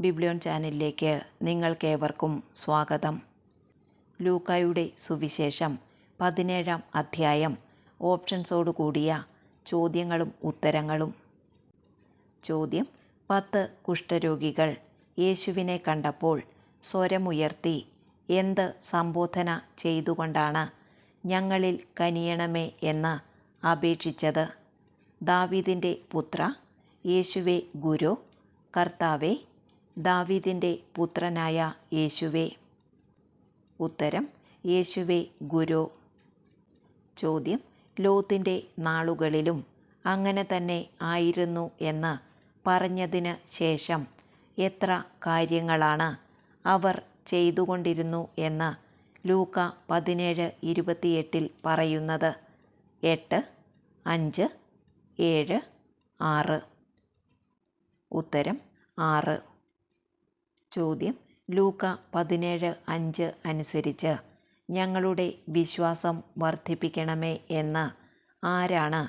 Biblion ചാനലിലേക്ക് നിങ്ങൾക്കേവർക്കും സ്വാഗതം. ലൂക്കായുടെ സുവിശേഷം പതിനേഴാം അധ്യായം. ഓപ്ഷൻസോടു കൂടിയ ചോദ്യങ്ങളും ഉത്തരങ്ങളും. ചോദ്യം. പത്ത് കുഷ്ഠരോഗികൾ യേശുവിനെ കണ്ടപ്പോൾ സ്വരമുയർത്തി എന്ത് സംബോധന ചെയ്തുകൊണ്ടാണ് ഞങ്ങളിൽ കനിയണമേ എന്ന് അപേക്ഷിച്ചത്? ദാവീദിന്റെ പുത്ര യേശുവേ ഗുരു കർത്താവെ ദാവീദിന്റെ പുത്രനായ യേശുവേ. ഉത്തരം യേശുവേ ഗുരു. ചോദ്യം ലോത്തിന്റെ നാളുകളിലും അങ്ങനെ തന്നെ ആയിരുന്നു എന്ന് പറഞ്ഞതിന് ശേഷം എത്ര കാര്യങ്ങളാണ് അവർ ചെയ്തുകൊണ്ടിരുന്നു എന്ന് ലൂക്ക പതിനേഴ് ഇരുപത്തിയെട്ടിൽ പറയുന്നത്. എട്ട് അഞ്ച് ഏഴ് ആറ്. ഉത്തരം ആറ്. ചോദ്യം. ലൂക്ക പതിനേഴ് അഞ്ച് അനുസരിച്ച് ഞങ്ങളുടെ വിശ്വാസം വർദ്ധിപ്പിക്കണമേ എന്ന് ആരാണ്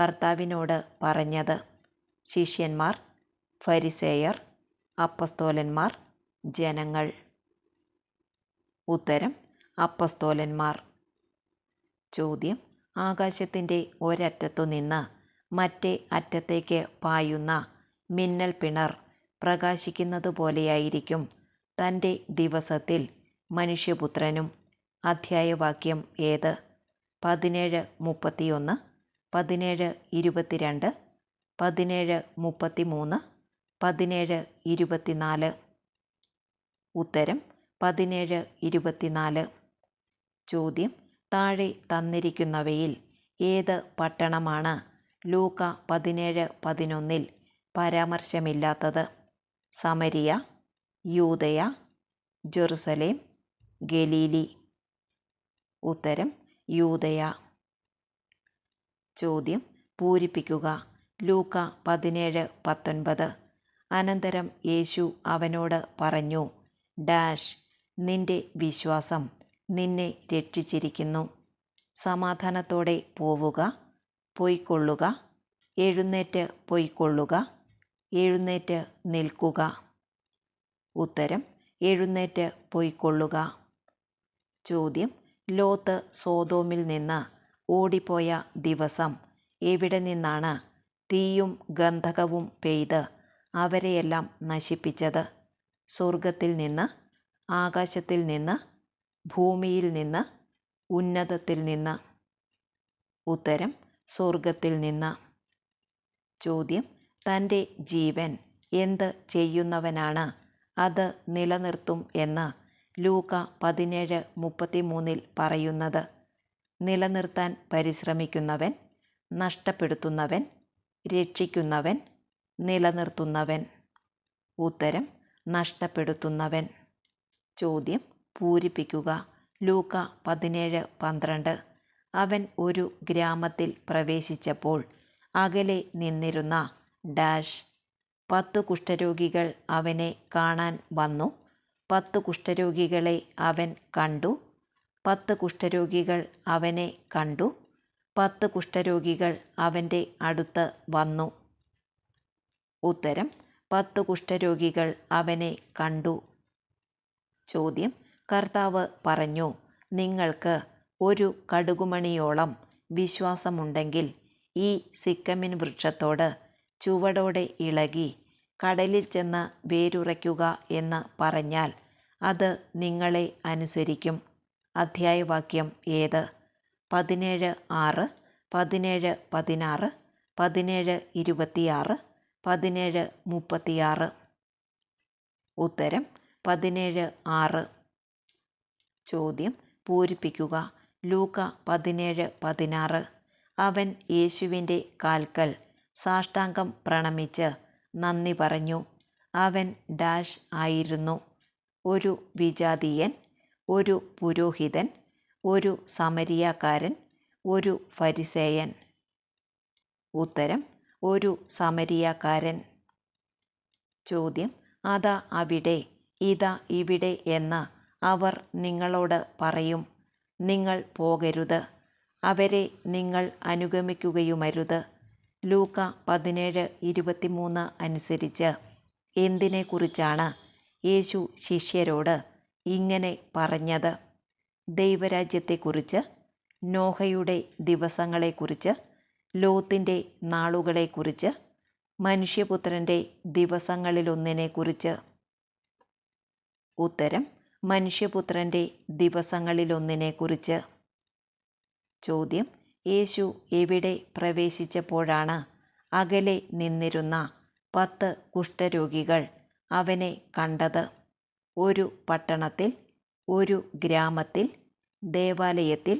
കർത്താവിനോട് പറഞ്ഞത്? ശിഷ്യന്മാർ ഫരിസേയർ അപ്പസ്തോലന്മാർ ജനങ്ങൾ. ഉത്തരം അപ്പസ്തോലന്മാർ. ചോദ്യം ആകാശത്തിന്റെ ഒരറ്റത്തു നിന്ന് മറ്റേ അറ്റത്തേക്ക് പായുന്ന മിന്നൽ പിണർ പ്രകാശിക്കുന്നത് പോലെയായിരിക്കും തന്റെ ദിവസത്തിൽ മനുഷ്യപുത്രനും. അധ്യായവാക്യം ഏത്? പതിനേഴ് മുപ്പത്തിയൊന്ന് പതിനേഴ് ഇരുപത്തിരണ്ട് പതിനേഴ് മുപ്പത്തിമൂന്ന് പതിനേഴ് ഇരുപത്തിനാല്. ഉത്തരം പതിനേഴ് ഇരുപത്തിനാല്. ചോദ്യം താഴെ തന്നിരിക്കുന്നവയിൽ ഏത് പട്ടണമാണ് ലൂക്ക പതിനേഴ് പതിനൊന്നിൽ പരാമർശമില്ലാത്തത്? സമരിയ യൂതയ ജെറുസലേം ഗലീലി. ഉത്തരം യൂതയ ചോദ്യം പൂരിപ്പിക്കുക. ലൂക്ക പതിനേഴ് പത്തൊൻപത്. അനന്തരം യേശു അവനോട് പറഞ്ഞു ഡാഷ് നിന്റെ വിശ്വാസം നിന്നെ രക്ഷിച്ചിരിക്കുന്നു. സമാധാനത്തോടെ പോവുക പൊയ്ക്കൊള്ളുക എഴുന്നേറ്റ് പൊയ്ക്കൊള്ളുക എഴുന്നേറ്റ് നിൽക്കുക. ഉത്തരം എഴുന്നേറ്റ് പൊയ്ക്കൊള്ളുക. ചോദ്യം ലോത്ത് സോതോമിൽ നിന്ന് ഓടിപ്പോയ ദിവസം എവിടെ നിന്നാണ് തീയും ഗന്ധകവും പെയ്ത് അവരെയെല്ലാം നശിപ്പിച്ചത്? സ്വർഗത്തിൽ നിന്ന് ആകാശത്തിൽ നിന്ന് ഭൂമിയിൽ നിന്ന് ഉന്നതത്തിൽ നിന്ന്. ഉത്തരം സ്വർഗത്തിൽ നിന്ന്. ചോദ്യം തന്റെ ജീവൻ എന്ത് ചെയ്യുന്നവനാണ്? അത് നിലനിർത്തും എന്ന് ലൂക്ക പതിനേഴ് മുപ്പത്തിമൂന്നിൽ പറയുന്നത്. നിലനിർത്താൻ പരിശ്രമിക്കുന്നവൻ നഷ്ടപ്പെടുത്തുന്നവൻ രക്ഷിക്കുന്നവൻ നിലനിർത്തുന്നവൻ. ഉത്തരം നഷ്ടപ്പെടുത്തുന്നവൻ. ചോദ്യം പൂരിപ്പിക്കുക. ലൂക്ക പതിനേഴ് പന്ത്രണ്ട്. അവൻ ഒരു ഗ്രാമത്തിൽ പ്രവേശിച്ചപ്പോൾ അകലെ നിന്നിരുന്ന ഡാഷ്. പത്തു കുഷ്ഠരോഗികൾ അവനെ കാണാൻ വന്നു. പത്തു കുഷ്ഠരോഗികളെ അവൻ കണ്ടു. പത്ത് കുഷ്ഠരോഗികൾ അവനെ കണ്ടു. പത്ത് കുഷ്ഠരോഗികൾ അവന്റെ അടുത്ത് വന്നു. ഉത്തരം പത്ത് കുഷ്ഠരോഗികൾ അവനെ കണ്ടു. ചോദ്യം കർത്താവ് പറഞ്ഞു നിങ്ങൾക്ക് ഒരു കടുകുമണിയോളം വിശ്വാസമുണ്ടെങ്കിൽ ഈ സിക്കമിൻ വൃക്ഷത്തോട് ചുവടോടെ ഇളകി കടലിൽ ചെന്ന് വേരുറയ്ക്കുക എന്ന് പറഞ്ഞാൽ അത് നിങ്ങളെ അനുസരിക്കും. അധ്യായവാക്യം ഏത്? പതിനേഴ് ആറ് പതിനേഴ് പതിനാറ് പതിനേഴ് ഇരുപത്തിയാറ് പതിനേഴ് മുപ്പത്തിയാറ്. ഉത്തരം പതിനേഴ് ആറ്. ചോദ്യം പൂരിപ്പിക്കുക. ലൂക്ക പതിനേഴ് പതിനാറ്. അവൻ യേശുവിന്റെ കാൽക്കൽ സാഷ്ടാംഗം പ്രണമിച്ച് നന്ദി പറഞ്ഞു. അവൻ ഡാഷ് ആയിരുന്നു. ഒരു വിജാതീയൻ ഒരു പുരോഹിതൻ ഒരു സമരിയാക്കാരൻ ഒരു ഫരിസേയൻ. ഉത്തരം ഒരു സമരിയാക്കാരൻ. ചോദ്യം അതാ അവിടെ ഇതാ ഇവിടെ എന്ന അവർ നിങ്ങളോട് പറയും. നിങ്ങൾ പോകരുത്. അവരെ നിങ്ങൾ അനുഗമിക്കുകയുമരുത്. ലൂക്ക പതിനേഴ് ഇരുപത്തിമൂന്ന് അനുസരിച്ച് എന്തിനെക്കുറിച്ചാണ് യേശു ശിഷ്യരോട് ഇങ്ങനെ പറഞ്ഞത്? ദൈവരാജ്യത്തെക്കുറിച്ച് നോഹയുടെ ദിവസങ്ങളെക്കുറിച്ച് ലോത്തിന്റെ നാളുകളെക്കുറിച്ച് മനുഷ്യപുത്രന്റെ ദിവസങ്ങളിലൊന്നിനെക്കുറിച്ച്. ഉത്തരം മനുഷ്യപുത്രന്റെ ദിവസങ്ങളിലൊന്നിനെക്കുറിച്ച്. ചോദ്യം യേശു എവിടെ പ്രവേശിച്ചപ്പോഴാണ് അകലെ നിന്നിരുന്ന പത്ത് കുഷ്ഠരോഗികൾ അവനെ കണ്ടത്. ഒരു പട്ടണത്തിൽ ഒരു ഗ്രാമത്തിൽ ദേവാലയത്തിൽ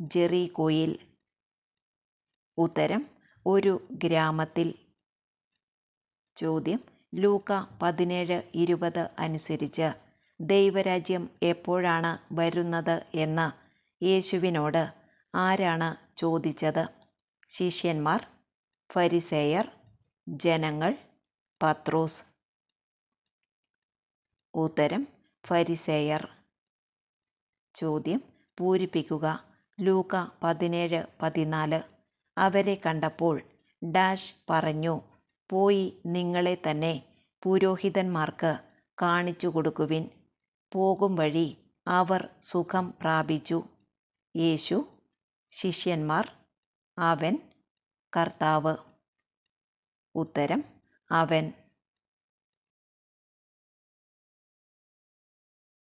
ജെറീകോയിൽ. ഉത്തരം ഒരു ഗ്രാമത്തിൽ. ചോദ്യം ലൂക്ക പതിനേഴ് ഇരുപത് അനുസരിച്ച് ദൈവരാജ്യം എപ്പോഴാണ് വരുന്നത് എന്ന് യേശുവിനോട് ആരാണ് ചോദിച്ചത്? ശിഷ്യന്മാർ ഫരിസേയർ ജനങ്ങൾ പത്രോസ്. ഉത്തരം ഫരിസേയർ. ചോദ്യം പൂരിപ്പിക്കുക. ലൂക്ക പതിനേഴ് പതിനാല്. അവരെ കണ്ടപ്പോൾ ഡാഷ് പറഞ്ഞു പോയി നിങ്ങളെ തന്നെ പുരോഹിതന്മാർക്ക് കാണിച്ചു കൊടുക്കുവിൻ. പോകും വഴി അവർ സുഖം പ്രാപിച്ചു. യേശു ശിഷ്യന്മാർ. അവൻ കർത്താവ്. ഉത്തരം അവൻ